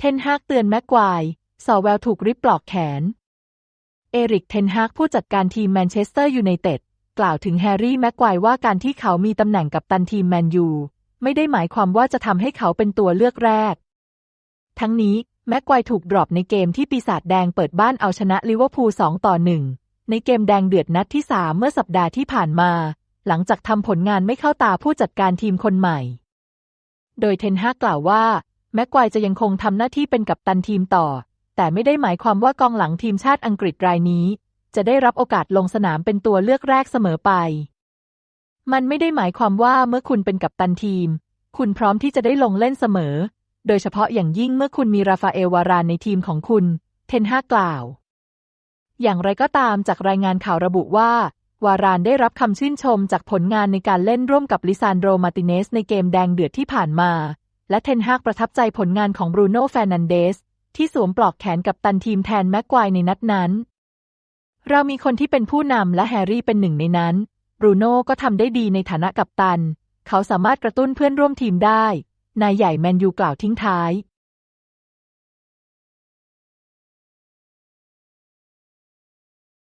เทนฮากเตือนแม็กควายสอแววถูกริบปลอกแขน เอริกเทนฮากผู้จัดการทีมแมนเชสเตอร์ยูไนเต็ดกล่าวถึงแฮร์รี่แม็กควายว่าการที่เขามีตำแหน่งกัปตันทีมแมนยูไม่ได้หมายความว่าจะทำให้เขาเป็นตัวเลือกแรก ทั้งนี้แม็กควายถูกดรอปในเกมที่ปีศาจแดงเปิดบ้านเอาชนะลิเวอร์พูล2ต่อ1ในเกมแดงเดือดนัดที่ 3 เมื่อสัปดาห์ที่ผ่านมา หลังจากทำผลงานไม่เข้าตาผู้จัดการทีมคนใหม่ โดยเทนฮากกล่าวว่า แม็กควายจะยังคงทำหน้าที่เป็นกัปตันทีมต่อ แต่ไม่ได้หมายความว่ากองหลังทีมชาติอังกฤษรายนี้ จะได้รับโอกาสลงสนามเป็นตัวเลือกแรกเสมอไป มันไม่ได้หมายความว่าเมื่อคุณเป็นกัปตันทีม คุณพร้อมที่จะได้ลงเล่นเสมอ โดยเฉพาะอย่างยิ่งเมื่อคุณมีราฟาเอลวารานในทีมของคุณ เทนฮากกล่าว อย่างไรก็ตามจากรายงานข่าวระบุว่าวารานได้รับคำชื่นชมจากผลงานในการเล่นร่วมกับลิซานโดมาติเนสในเกมแดงเดือดที่ผ่านมา และเทนฮากประทับใจผลงานของบรูโน่แฟนนันเดส ที่สวมปลอกแขนกับตันทีมแทนแม็กควายในนัดนั้น เรามีคนที่เป็นผู้นำและแฮร์รี่เป็นหนึ่งในนั้น บรูโน่ก็ทำได้ดีในฐานะกัปตัน เขาสามารถกระตุ้นเพื่อนร่วมทีมได้ นายใหญ่แมนยูกล่าวทิ้งท้าย